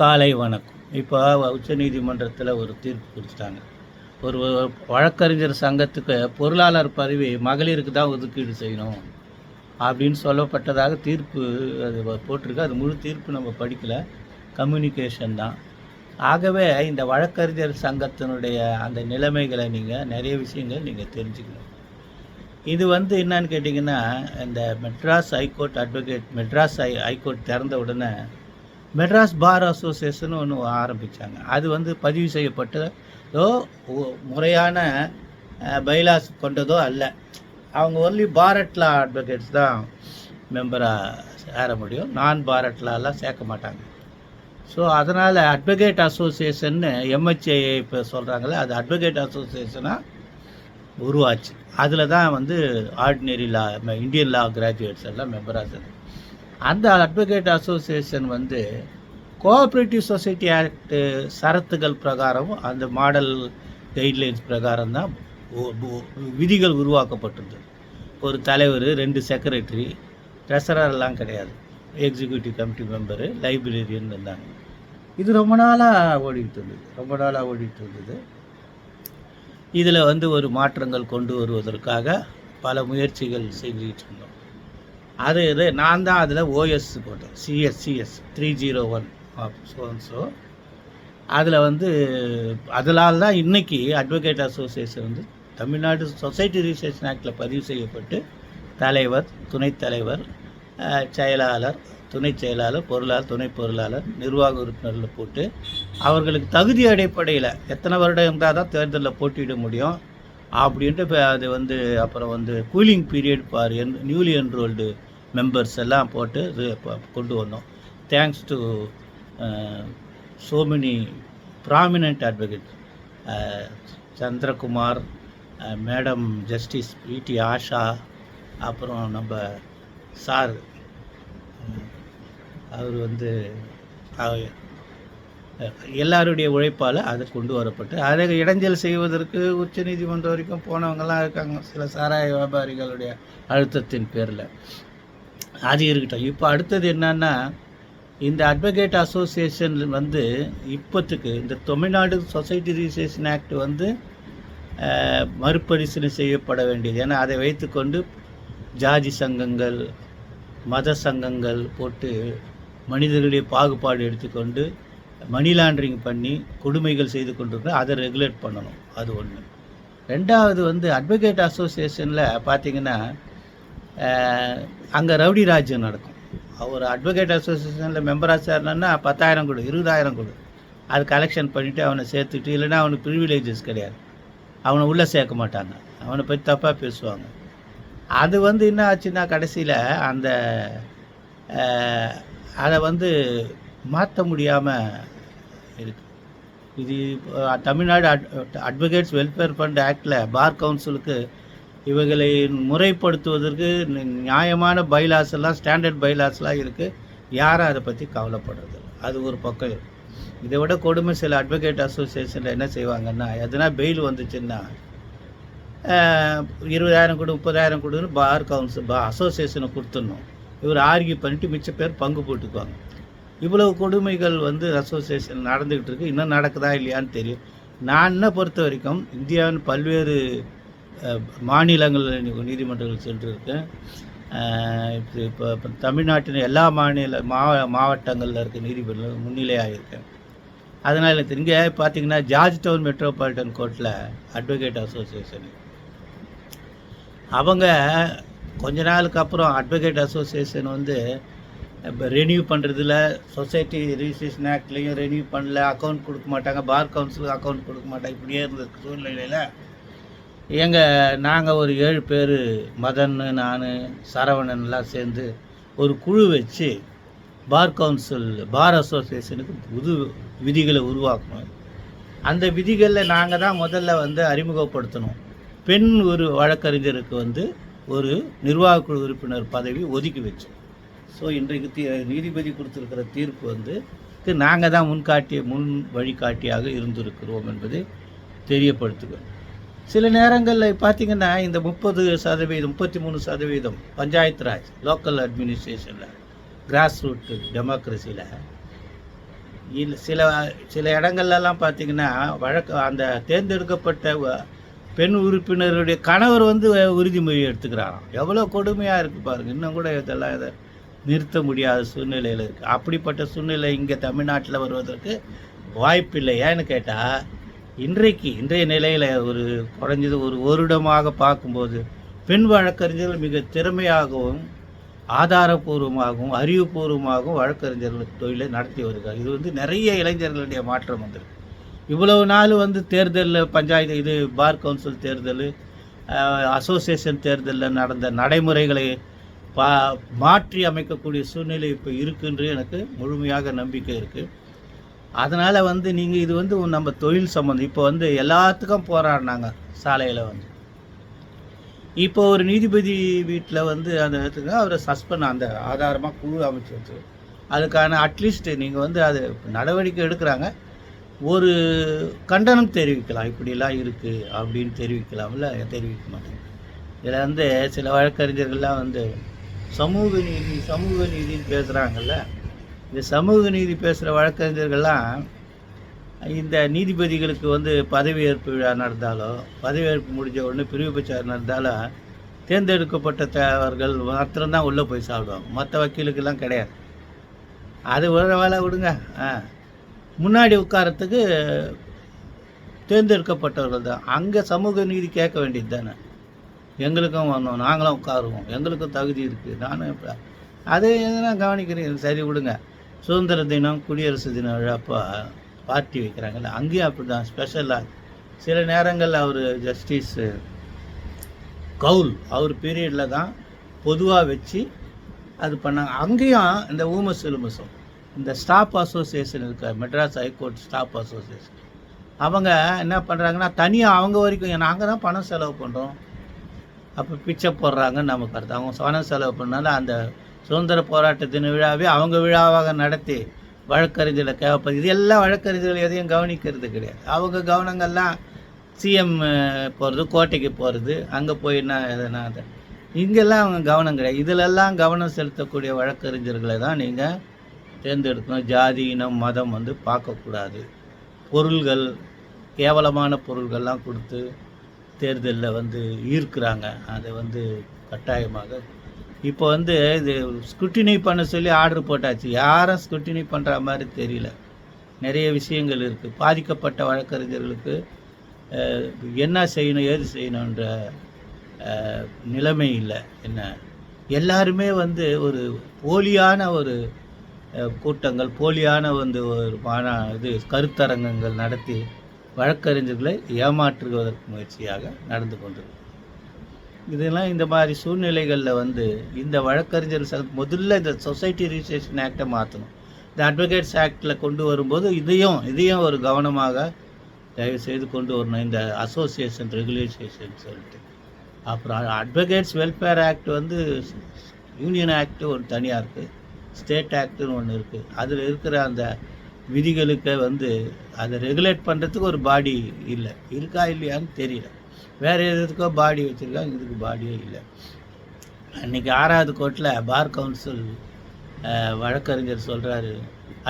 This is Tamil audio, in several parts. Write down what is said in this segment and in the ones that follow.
காலை வணக்கம். இப்போ உச்சநீதிமன்றத்தில் ஒரு தீர்ப்பு கொடுத்துட்டாங்க. ஒரு வழக்கறிஞர் சங்கத்துக்கு பொருளாளர் பதவி மகளிருக்கு தான் ஒதுக்கீடு செய்யணும் அப்படின்னு சொல்லப்பட்டதாக தீர்ப்பு அது போட்டிருக்கு. அது முழு தீர்ப்பு நம்ம படிக்கல. கம்யூனிகேஷன் தான். ஆகவே இந்த வழக்கறிஞர் சங்கத்தினுடைய அந்த நிலைமைகளை நீங்கள் நிறைய விஷயங்கள் நீங்கள் தெரிஞ்சுக்கணும். இது வந்து என்னன்னு கேட்டிங்கன்னா இந்த Madras high court advocate Madras high high court திறந்த உடனே மெட்ராஸ் பார் அசோசியேஷன் ஒன்று ஆரம்பித்தாங்க அது வந்து பதிவு செய்யப்பட்டதோ முறையான பைலாஸ் கொண்டதோ அல்ல. அவங்க ஒன்லி பாரட்லா அட்வொகேட்ஸ் தான் மெம்பராக சேர முடியும். நான் பாரட்லாலாம் சேர்க்க மாட்டாங்க. ஸோ அதனால் அட்வொகேட் அசோசியேஷன்னு எம்ஹெச்ஏ இப்போ சொல்கிறாங்களே அது அட்வொகேட் அசோசியேஷனாக உருவாச்சு. அதில் தான் வந்து ordinary law Indian law graduates எல்லாம் மெம்பராக சேர்ந்து அந்த அட்வொகேட் அசோசியேஷன் வந்து கோஆப்ரேட்டிவ் சொசைட்டி ஆக்ட் சரத்துகள் பிரகாரம் அந்த மாடல் கைட்லைன்ஸ் பிரகாரம் தான் விதிகள் உருவாக்கப்பட்டிருந்தது. ஒரு தலைவர் ரெண்டு செக்ரட்டரி ட்ரெஸரெல்லாம் கிடையாது. எக்ஸிக்யூட்டிவ் கமிட்டி மெம்பரு லைப்ரரியன் இருந்தாங்க. இது ரொம்ப நாளாக ஓடிக்கிட்டு இருந்தது ரொம்ப நாளாக ஓடிக்கிட்டு இருந்தது. இதில் வந்து ஒரு மாற்றங்கள் கொண்டு வருவதற்காக பல முயற்சிகள் செய்துக்கிட்டு இருந்தோம். அது இது நான் தான் அதில் ஓஎஸ் போட்டேன். CS CS three zero one so so அதில் வந்து அதனால தான் இன்றைக்கி அட்வொகேட் அசோசியேஷன் வந்து தமிழ்நாடு சொசைட்டி ரிஜிஸ்ட்ரேஷன் ஆக்டில் பதிவு செய்யப்பட்டு தலைவர் துணைத் தலைவர் செயலாளர் துணை செயலாளர் பொருளாளர் துணை பொருளாளர் நிர்வாக உறுப்பினரில் போட்டு அவர்களுக்கு தகுதி அடிப்படையில் எத்தனை வருடம் இருந்தால் தான் தேர்தலில் போட்டியிட முடியும் அப்படின்ட்டு இப்போ அது வந்து அப்புறம் வந்து cooling period for an newly enrolled members எல்லாம் போட்டு இது கொண்டு வந்தோம். Thanks to so many prominent advocate Chandrakumar madam justice P T அப்புறம் நம்ம சார் uh, அவர் வந்து எல்லாருடைய உழைப்பால் அது கொண்டு வரப்பட்டு அதை இடைஞ்சல் செய்வதற்கு உச்சநீதிமன்றம் வரைக்கும் போனவங்கெல்லாம் இருக்காங்க சில சாராய வியாபாரிகளுடைய அழுத்தத்தின் பேரில். அது இருக்கட்டும். இப்போ அடுத்தது என்னன்னா இந்த அட்வொகேட் அசோசியேஷன் வந்து இப்போத்துக்கு இந்த தமிழ்நாடு சொசைட்டி ரிஜிஸ்ட்ரேஷன் ஆக்ட் வந்து மறுபரிசீலனை செய்யப்பட வேண்டியது. ஏன்னா அதை வைத்துக்கொண்டு ஜாதி சங்கங்கள் மத சங்கங்கள் போட்டு மனிதர்களுடைய பாகுபாடு எடுத்துக்கொண்டு மணி லாண்ட்ரிங் பண்ணி கொடுமைகள் செய்து கொண்டிருக்க அதை ரெகுலேட் பண்ணணும். அது ஒன்று ரெண்டாவது வந்து அட்வொகேட் அசோசியேஷனில் பார்த்தீங்கன்னா அங்கே ரவுடி ராஜ்யம் நடக்கும். அவர் அட்வொகேட் அசோசியேஷனில் மெம்பராக சேரணுன்னா பத்தாயிரம் கொடு இருபதாயிரம் கொடு. அது கலெக்ஷன் பண்ணிவிட்டு அவனை சேர்த்துட்டு இல்லைன்னா அவனுக்கு ப்ரிவிலேஜஸ் கிடையாது. அவனை உள்ளே சேர்க்க மாட்டாங்க. அவனை பற்றி தப்பாக பேசுவாங்க. அது வந்து என்ன ஆச்சுன்னா கடைசியில் அந்த அதை வந்து மாற்ற முடியாமல் இருக்கு. இது இப்போ Tamil Nadu at advocates welfare fund ஆக்டில் பார் கவுன்சிலுக்கு இவைகளை முறைப்படுத்துவதற்கு நியாயமான பைலாஸ் எல்லாம் ஸ்டாண்டர்ட் பைலாஸ்லாம் இருக்குது யாரும் அதை பற்றி கவலைப்படுறது அது ஒரு பக்கம் இதை விட கொடுமை சில அட்வொகேட் அசோசியேஷனில் என்ன செய்வாங்கன்னா எதனா பெயில் வந்துச்சுன்னா இருபதாயிரம் கொடு முப்பதாயிரம் கொடுன்னு பார் கவுன்சில் பா அசோசியேஷனை கொடுத்துடணும். இவர் ஆர்கியூ பண்ணிட்டு மிச்ச பேர் பங்கு போட்டுக்குவாங்க. இவ்வளவு கொடுமைகள் வந்து அசோசியேஷன் நடந்துக்கிட்டு இருக்கு. இன்னும் நடக்குதா இல்லையான்னு தெரியும். நான் என்ன பொறுத்த வரைக்கும் இந்தியாவின் பல்வேறு மாநிலங்கள் நீதிமன்றங்கள் சென்றிருக்கேன் இப்போ இப்போ இப்போ தமிழ்நாட்டின் எல்லா மாநில மா மாவட்டங்களில் இருக்க நீதிபதிகள் முன்னிலையாக இருக்கேன் அதனால் இங்கே பார்த்தீங்கன்னா ஜார்ஜ் டவுன் மெட்ரோபாலிட்டன் கோர்ட்டில் அட்வொகேட் அசோசியேஷன் அவங்க கொஞ்ச நாளுக்கு அப்புறம் அட்வொகேட் அசோசியேஷன் வந்து இப்போ ரெனியூ பண்ணுறதுல சொசைட்டி ரிஜிஸ்ட்ரேஷன் ஆக்ட்லேயும் ரெனியூ பண்ணல அக்கௌண்ட் கொடுக்க மாட்டாங்க பார் கவுன்சிலுக்கு அக்கௌண்ட் கொடுக்க மாட்டாங்க இப்படியே இருந்த சூழ்நிலையில். எங்கள் நாங்கள் ஒரு ஏழு பேர் மதன் நான் சரவணன் எல்லாம் சேர்ந்து ஒரு குழு வச்சு பார் கவுன்சில் பார் அசோசியேஷனுக்கு புது விதிகளை உருவாக்கணும். அந்த விதிகளில் நாங்கள் தான் முதல்ல வந்து அறிமுகப்படுத்தணும். பெண் ஒரு வழக்கறிஞருக்கு வந்து ஒரு நிர்வாகக்குழு உறுப்பினர் பதவி ஒதுக்கி வச்சோம். ஸோ இன்றைக்கு தீ நீதிபதி கொடுத்துருக்கிற தீர்ப்பு வந்து நாங்கள் தான் முன்காட்டிய முன் வழிகாட்டியாக இருந்திருக்கிறோம் என்பதை தெரியப்படுத்துகிறோம். சில நேரங்களில் பார்த்தீங்கன்னா இந்த முப்பது சதவீதம் முப்பத்தி மூணு சதவீதம் பஞ்சாயத்து ராஜ் லோக்கல் அட்மினிஸ்ட்ரேஷனில் கிராஸ் ரூட் டெமோக்ரஸியில் இல்லை சில சில இடங்கள்லாம் பார்த்தீங்கன்னா வழக்கு அந்த தேர்ந்தெடுக்கப்பட்ட பெண் உறுப்பினருடைய கணவர் வந்து உறுதிமொழி எடுத்துக்கிறாராம். எவ்வளோ கொடுமையாக இருக்குது பாருங்கள் இன்னும் கூட இதெல்லாம் இதை நிறுத்த முடியாத சூழ்நிலையில் இருக்குது அப்படிப்பட்ட சூழ்நிலை இங்கே தமிழ்நாட்டில் வருவதற்கு வாய்ப்பில்லை. ஏன்னு கேட்டால் இன்றைக்கு இன்றைய நிலையில் ஒரு குறைஞ்சது ஒரு வருடமாக பார்க்கும்போது பெண் வழக்கறிஞர்கள் மிக திறமையாகவும் ஆதாரபூர்வமாகவும் அறிவுபூர்வமாகவும் வழக்கறிஞர்கள் தொழிலை நடத்தி வருகிறார். இது வந்து நிறைய இளைஞர்களுடைய மாற்றம் வந்திருக்கு. இவ்வளவு நாள் வந்து தேர்தலில் பஞ்சாயத்து இது பார் கவுன்சில் தேர்தல் அசோசியேஷன் தேர்தலில் நடந்த நடைமுறைகளை பா மாற்றி அமைக்கக்கூடிய சூழ்நிலை இப்போ இருக்குன்று எனக்கு முழுமையாக நம்பிக்கை இருக்குது அதனால் வந்து நீங்கள் இது வந்து நம்ம தொழில் சம்மந்தம் இப்போ வந்து எல்லாத்துக்கும் போராடினாங்க சாலையில் வந்து. இப்போ ஒரு நீதிபதி வீட்டில் வந்து அந்த இடத்துக்கு அவரை சஸ்பெண்ட் அந்த ஆதாரமாக குழு அமைச்சு வச்சு அதுக்கான அட்லீஸ்ட் நீங்கள் வந்து அது நடவடிக்கை எடுக்கிறாங்க. ஒரு கண்டனம் தெரிவிக்கலாம். இப்படிலாம் இருக்குது அப்படின்னு தெரிவிக்கலாம்ல? தெரிவிக்க மாட்டேங்க இதில் வந்து சில வழக்கறிஞர்கள்லாம் வந்து சமூக நீதி சமூக நீதின்னு பேசுகிறாங்கல்ல இந்த சமூக நீதி பேசுகிற வழக்கறிஞர்கள்லாம் இந்த நீதிபதிகளுக்கு வந்து பதவியேற்பு விழா நடந்தாலோ பதவியேற்பு முடிஞ்ச உடனே பிரிவு பிரச்சாரம் நடந்தாலும் தேர்ந்தெடுக்கப்பட்ட தேவர்கள் மாத்திரம்தான் உள்ளே போய் சாப்பிடுவாங்க. மற்ற வக்கீலுக்கெல்லாம் கிடையாது. அது ஒரு வேலை விடுங்க. ஆ. முன்னாடி உட்காரத்துக்கு தேர்ந்தெடுக்கப்பட்டவர்கள் தான். அங்கே சமூக நீதி கேட்க வேண்டியது தானே. எங்களுக்கும் வரணும். நாங்களும் உட்காருவோம். எங்களுக்கும் தகுதி இருக்குது நானும் இப்போ அது எதுனா கவனிக்கிறேன் சரி விடுங்க. சுதந்திர தினம் குடியரசு தின விழாப்போ பார்ட்டி வைக்கிறாங்கல்ல அங்கேயும் அப்படி தான் ஸ்பெஷலாக சில நேரங்களில் அவர் ஜஸ்டிஸ் கவுல் அவர் பீரியடில் தான் பொதுவாக வச்சு அது பண்ணாங்க. அங்கேயும் இந்த ஊமஸ் உலுமசம் இந்த ஸ்டாஃப் அசோசியேஷன் இருக்க மெட்ராஸ் ஹைகோர்ட் ஸ்டாஃப் அசோசியேஷன் அவங்க என்ன பண்ணுறாங்கன்னா தனியாக அவங்க வரைக்கும் நாங்கள் தான் பணம் செலவு பண்ணுறோம் அப்போ பிச்சை போடுறாங்கன்னு நமக்கு அர்த்தம். அவங்க பணம் செலவு பண்ணாலும் அந்த சுதந்திர போராட்ட தின விழாவே அவங்க விழாவாக நடத்தி வழக்கறிஞர்களை கேட்பது இது எல்லாம் வழக்கறிஞர்கள் எதையும் கவனிக்கிறது கிடையாது. அவங்க கவனங்கள்லாம் சிஎம் போகிறது கோட்டைக்கு போகிறது அங்கே போய் என்ன எதனா அதை. இங்கெல்லாம் அவங்க கவனம் கிடையாது. இதிலெல்லாம் கவனம் செலுத்தக்கூடிய வழக்கறிஞர்களை தான் நீங்கள் தேர்ந்தெடுக்கணும். ஜாதி இனம் மதம் வந்து பார்க்கக்கூடாது. பொருள்கள் கேவலமான பொருள்கள்லாம் கொடுத்து தேர்தலில் வந்து ஈர்க்கிறாங்க. அதை வந்து கட்டாயமாக இப்போ வந்து இது ஸ்குட்டினி பண்ண சொல்லி ஆர்டர் போட்டாச்சு. யாரும் ஸ்குட்டினி பண்ணுற மாதிரி தெரியல. நிறைய விஷயங்கள் இருக்குது பாதிக்கப்பட்ட வழக்கறிஞர்களுக்கு என்ன செய்யணும் ஏது செய்யணுன்ற நிலைமை இல்லை. என்ன? எல்லாருமே வந்து ஒரு போலியான ஒரு கூட்டங்கள் போலியான வந்து ஒரு மாநா இது கருத்தரங்கங்கள் நடத்தி வழக்கறிஞர்களை ஏமாற்றுவதற்கு முயற்சியாக நடந்து கொண்டிருக்கு. இதெல்லாம் இந்த மாதிரி சூழ்நிலைகளில் வந்து இந்த வழக்கறிஞர் சங்க முதல்ல இந்த சொசைட்டி ரிஜிஸ்ட்ரேஷன் ஆக்டை மாற்றணும் இந்த அட்வொகேட்ஸ் ஆக்டில் கொண்டு வரும்போது இதையும் இதையும் ஒரு கவனமாக தயவு செய்து கொண்டு வரணும். இந்த அசோசியேஷன் ரெகுலேஷன் சொல்லிட்டு. அப்புறம் அட்வொகேட்ஸ் வெல்ஃபேர் ஆக்ட் வந்து யூனியன் ஆக்ட் ஒன்று தனியாக இருக்குது ஸ்டேட் ஆக்ட்னு ஒன்று இருக்குது அதில் இருக்கிற அந்த விதிகளுக்கு வந்து அதை ரெகுலேட் பண்ணுறதுக்கு ஒரு பாடி இல்லை. இருக்கா இல்லையான்னு தெரியல. வேறு எதுக்கோ பாடி வச்சுருக்காங்க இதுக்கு பாடியே இல்லை. அன்றைக்கி ஆறாவது கோர்ட்டில் பார் கவுன்சில் வழக்கறிஞர் சொல்கிறாரு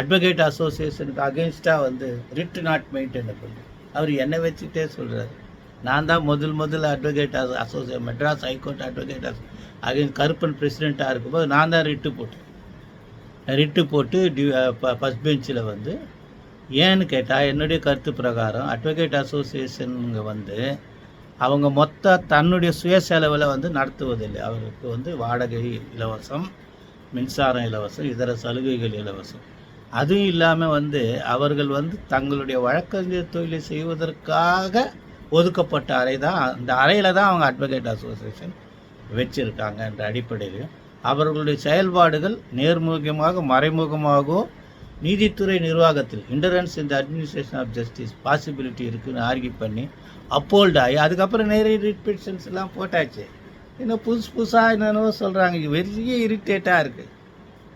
அட்வொகேட் அசோசியேஷனுக்கு அகேன்ஸ்டாக வந்து ரிட் நாட் மெயின்டைனபிள் அவர் என்னை வச்சுக்கிட்டே சொல்கிறாரு நான் தான் முதல் முதல் advocate association Madras high court advocate again Karuppan பிரசிடெண்ட்டாக இருக்கும்போது நான் தான் ரிட்டு போட்டேன். ரிட்டு போட்டு டி ஃபஸ்ட் பெஞ்சில் வந்து ஏன்னு கேட்டால் என்னுடைய கருத்து பிரகாரம் அட்வொகேட் அசோசியேஷனுங்க வந்து அவங்க மொத்த தன்னுடைய சுய செலவில் வந்து நடத்துவதில்லை. அவர்களுக்கு வந்து வாடகை இலவசம் மின்சாரம் இலவசம் இதர சலுகைகள் இலவசம். அதுவும் இல்லாமல் வந்து அவர்கள் வந்து தங்களுடைய வழக்கறிஞர் தொழிலை செய்வதற்காக ஒதுக்கப்பட்ட அறை தான் அந்த அறையில் தான் அவங்க அட்வொகேட் அசோசியேஷன் வச்சுருக்காங்க என்ற அடிப்படையில் அவர்களுடைய செயல்பாடுகள் நேர்முகமாக மறைமுகமாகவோ நீதித்துறை நிர்வாகத்தில் இன்டரன்ஸ் இந்த அட்மினிஸ்ட்ரேஷன் ஆஃப் ஜஸ்டிஸ் பாசிபிலிட்டி இருக்குதுன்னு ஆர்கியூ பண்ணி அப்போல்ட் ஆகி அதுக்கப்புறம் நிறைய ரிப்பீட்ஷன்ஸ் எல்லாம் போட்டாச்சு. இன்னும் புதுசு புதுசாக என்னென்னவோ சொல்கிறாங்க பெரிய இரிட்டேட்டாக இருக்குது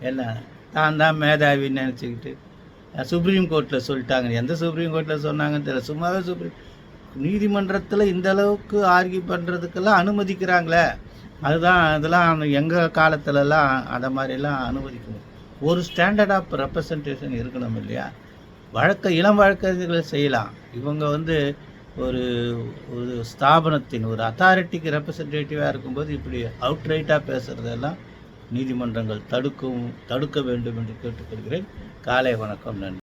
என்ன? தான் தான் மேதாவின்னு நினச்சிக்கிட்டு சுப்ரீம் கோர்ட்டில் சொல்லிட்டாங்க. எந்த சுப்ரீம் கோர்ட்டில் சொன்னாங்கன்னு தெரியல. சும்மாவே சுப்ரீம் நீதிமன்றத்தில் இந்த அளவுக்கு ஆர்கியூ பண்ணுறதுக்கெல்லாம் அனுமதிக்கிறாங்களே. அதுதான் அதெல்லாம் எங்கள் காலத்துலலாம் அந்த மாதிரிலாம் அனுமதிக்கணும். ஒரு ஸ்டாண்டர்ட் ஆஃப் ரெப்ரசன்டேஷன் இருக்கணும் இல்லையா? வழக்க இளம் வழக்கறிஞர்களை செய்யலாம். இவங்க வந்து ஒரு ஒரு ஸ்தாபனத்தின் ஒரு அத்தாரிட்டிக்கு ரெப்ரசன்டேட்டிவாக இருக்கும்போது இப்படி அவுட்ரைட்டாக பேசுகிறதெல்லாம் நீதிமன்றங்கள் தடுக்கும் தடுக்க வேண்டும் என்று கேட்டுக்கொள்கிறேன். காலை வணக்கம் நன்றி.